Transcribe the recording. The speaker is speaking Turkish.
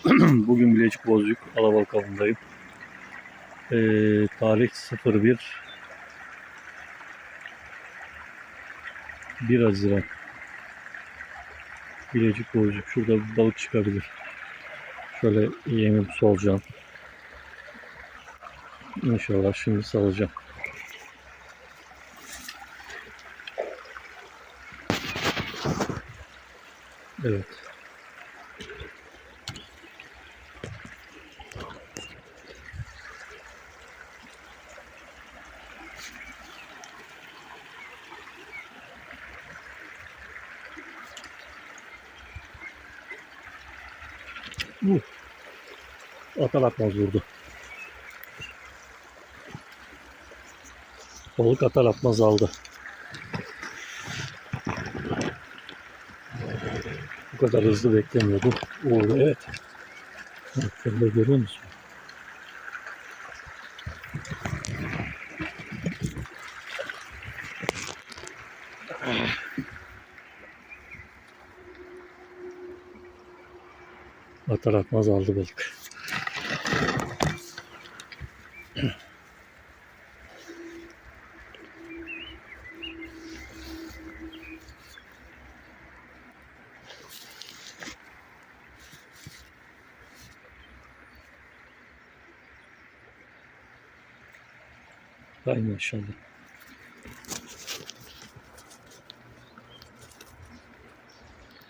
Bugün Bilecik Bozcuk Alabalık avındayım. Ee, tarih 01 1 Haziran Bilecik Bozcuk. Şurada bir balık çıkabilir. Şöyle yemim solacağım. İnşallah şimdi salacağım. Evet. Uh. Atar atmaz vurdu. Balık atar atmaz aldı. Bu kadar hızlı beklemiyordum. Oo, evet. Şurada görüyor musun? Atar atmaz aldı balık. Hay maşallah.